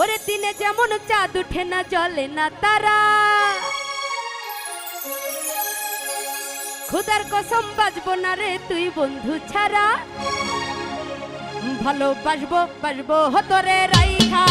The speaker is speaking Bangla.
ওরে দিনে যেমন চাঁদ উঠে না জলে না তারা। খুদার কসম বাজবো না রে তুই বন্ধু ছাড়া। ভালোবাসবো, বাসবো হতরে রাইখা